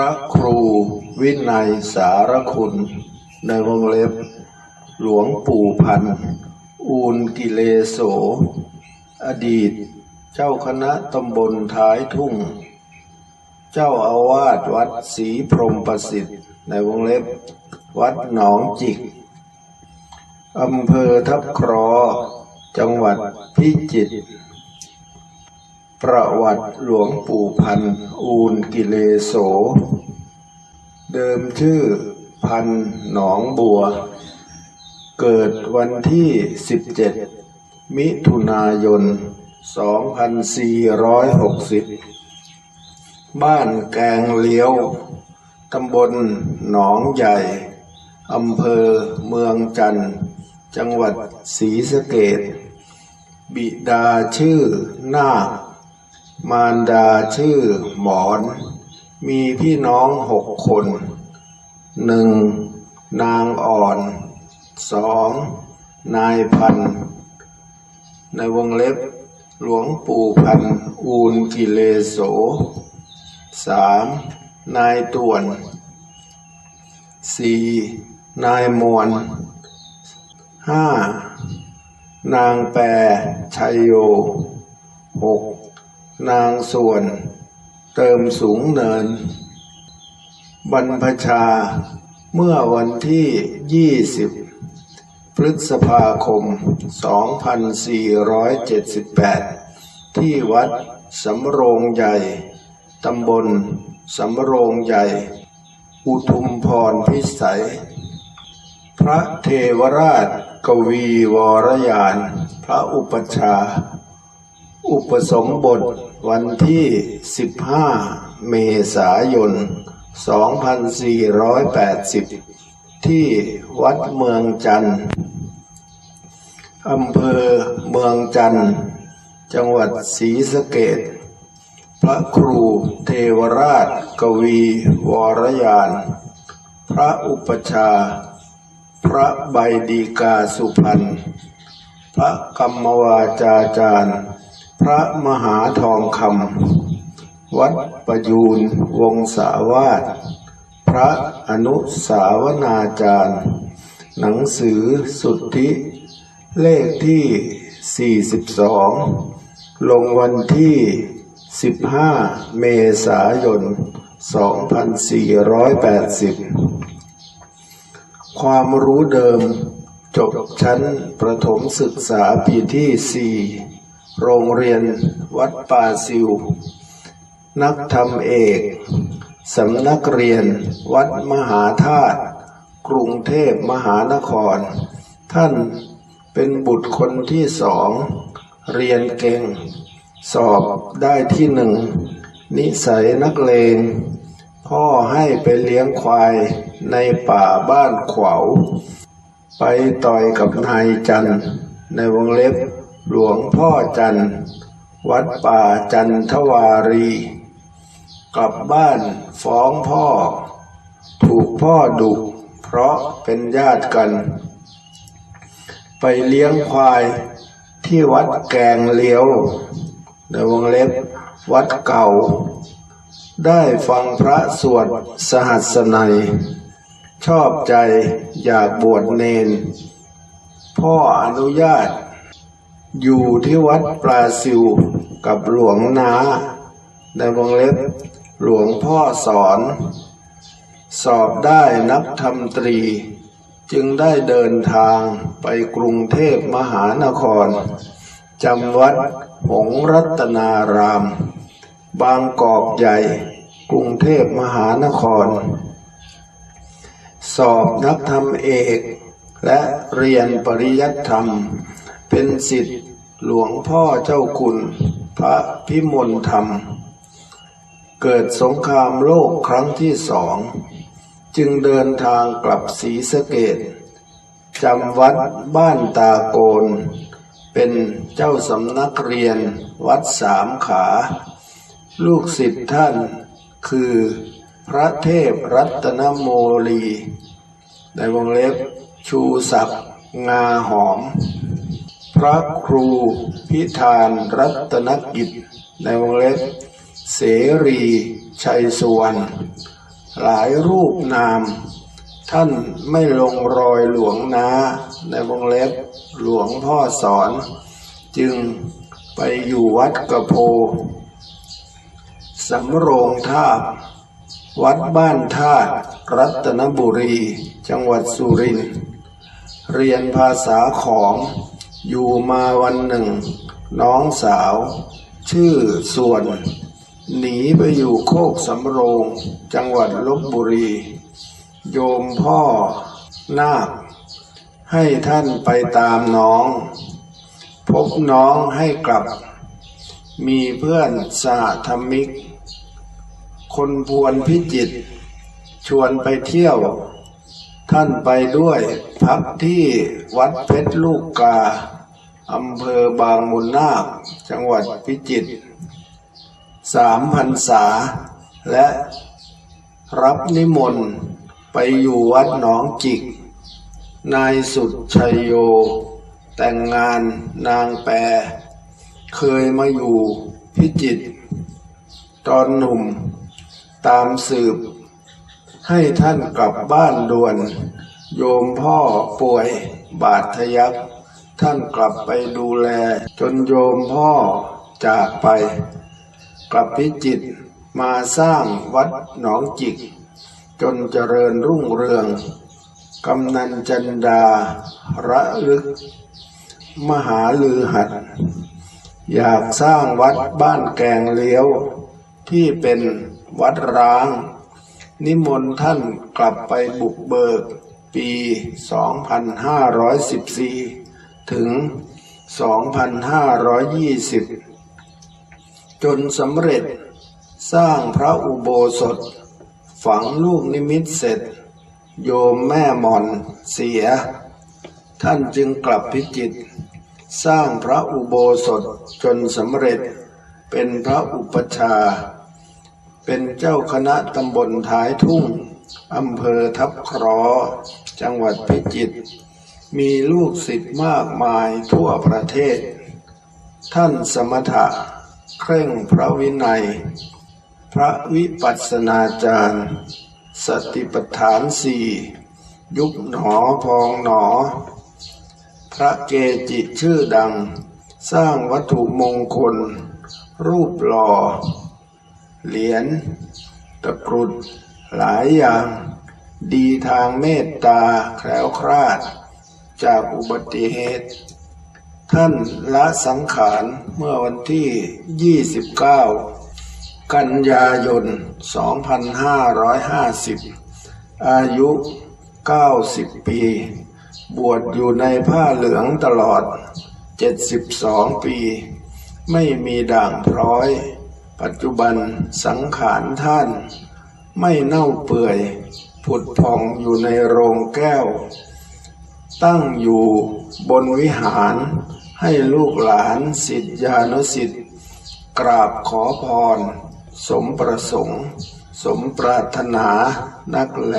พระครูวินัยสารคุณ ในวงเล็บ หลวงปู่พันอูนกิเลโส อดีต เจ้าคณะตำบลท้ายทุ่ง เจ้าอาวาสวัดศรีพรมประสิทธิ์ ในวงเล็บ วัดหนองจิกอำเภอทับครอ จังหวัดพิจิตร ประวัติหลวงปู่พันอูนกิเลโส เดิมชื่อพันหนองบัว เกิดวันที่ 17 มิถุนายน 2460 บ้านแกงเลี้ยว ตำบลหนองใหญ่ อำเภอเมืองจันทร์ จังหวัดศรีสะเกษบิดาชื่อนาค มารดาชื่อหมอน มีพี่น้องหกคนหนึ่งนางอ่อนสองนายพัน ในวงเล็บหลวงปู่พัน อูนกิเลโสสามนายต่วนสี่นายมวลห้านางแปรชัยโยหก นางส่วน เติมสูงเนิน บรรพชาเมื่อวันที่ 20 พฤษภาคม 2478 ที่วัดสำโรงใหญ่ ตำบลสำโรงใหญ่ อุทุมพรพิสัย พระเทวราชกวีวรยาน พระอุปชา อุปสมบทวันที่ 15 เมษายน 2480 ที่วัดเมืองจันทร์อำเภอเมืองจันทร์ จังหวัดศรีสะเกษพระครูเทวราชกวีวรยาน พระอุปชา พระใบดีกาสุพรรณ พระกรรมวาจาจารย์ พระมหาทองคำวัดประยูนวงศาวาสพระอนุสาวนาจารย์ หนังสือสุทธิ เลขที่ 42 ลงวันที่ 15 เมษายน 2480 ความรู้เดิมจบชั้นประถมศึกษาปีที่ 4 โรงเรียนวัดป่าซิว นักธรรมเอกสำนักเรียนวัดมหาธาตุกรุงเทพมหานคร ท่านเป็นบุตรคนที่สอง เรียนเก่ง สอบได้ที่หนึ่ง นิสัยนักเลงพ่อให้ไปเลี้ยงควายในป่าบ้านขวาว ไปต่อยกับนายจันทร์ในวงเล็บ หลวงพ่อจันวัดป่าจันทวารี กลับบ้านฟ้องพ่อ ถูกพ่อดุเพราะเป็นญาติกัน ไปเลี้ยงควายที่วัดแกงเลี้ยวในวงเล็บวัดเก่า ได้ฟังพระสวดสหัสนัย ชอบใจอยากบวชเนน พ่ออนุญาต อยู่ที่วัดปลาซิวกับหลวงนาในวงเล็บหลวงพ่อสอน สอบได้นักธรรมตรี จึงได้เดินทางไปกรุงเทพมหานครจำวัดหงรัตนาราม บางกอกใหญ่ กรุงเทพมหานคร สอบนักธรรมเอก และเรียนปริยัติธรรม เป็นสิทธิ์ หลวงพ่อเจ้าคุณ พระพิมลธรรม เกิดสงครามโลกครั้งที่สอง จึงเดินทางกลับศรีสะเกดจำวัดบ้านตาโกน เป็นเจ้าสำนักเรียนวัดสามขา ลูกศิษย์ท่านคือพระเทพรัตนโมลี ในวงเล็บชูศักดิ์งาหอม พระครูพิธานรัตนกิจในวงเล็บเสรีชัยสุวรรณหลายรูปนาม ท่านไม่ลงรอยหลวงนาในวงเล็บหลวงพ่อสอน จึงไปอยู่วัดกระโพสำโรงทาบวัดบ้านธาตุรัตนบุรี จังหวัดสุรินทร์เรียนภาษาของ อยู่มาวันหนึ่ง น้องสาว ชื่อส่วน หนีไปอยู่โคกสำโรง จังหวัดลบบุรี โยมพ่อนาค ให้ท่านไปตามน้อง พบน้องให้กลับ มีเพื่อนสหธรรมิก คนพวนพิจิตรชวนไปเที่ยว ท่านไปด้วยพักที่วัดเพชรลูกกา อำเภอบางมุนนาค จังหวัดพิจิตรสามพรรษา และรับนิมนต์ไปอยู่วัดหนองจิก นายสุดชัยโย แต่งงานนางแปร เคยมาอยู่พิจิตรตอนหนุ่มตามสืบ ให้ท่านกลับบ้านด่วน โยมพ่อป่วยบาดทะยัก ท่านกลับไปดูแล จนโยมพ่อจากไป กลับพิจิตมาสร้างวัดหนองจิก จนเจริญรุ่งเรือง กำนันจันดา ระลึก มหาลือหัด อยากสร้างวัดบ้านแกงเลี้ยว ที่เป็นวัดร้าง นิมนต์ท่านกลับไปบุกเบิก ปี 2514 ถึง 2520 จนสำเร็จสร้างพระอุโบสถ ฝังลูกนิมิตเสร็จ โยมแม่หมอนเสีย ท่านจึงกลับพิจิต สร้างพระอุโบสถจนสำเร็จเป็นพระอุปชา เป็นเจ้าคณะตำบลท้ายทุ่งอำเภอทับครอ จังหวัดพิจิตร มีลูกศิษย์มากมายทั่วประเทศ ท่านสมถะเคร่งพระวินัย พระวิปัสสนาจารย์ สติปัฏฐานสี่ยุบหนอพองหนอ พระเกจิชื่อดัง สร้างวัตถุมงคล รูปหล่อ เหรียญตะกรุดหลายอย่าง ดีทางเมตตาแคล้วคลาด จากอุบัติเหตุ ท่านละสังขารเมื่อวันที่ 29 กันยายน 2550 อายุ 90 ปี บวชอยู่ในผ้าเหลืองตลอด 72 ปี ไม่มีด่างพร้อย ปัจจุบันสังขารท่าน ไม่เน่าเปื่อยผุดพองอยู่ในโรงแก้ว ตั้งอยู่บนวิหาร ให้ลูกหลานสิทธิานุสิทธิ์กราบขอพร สมประสงค์ สมปรารถนานักแล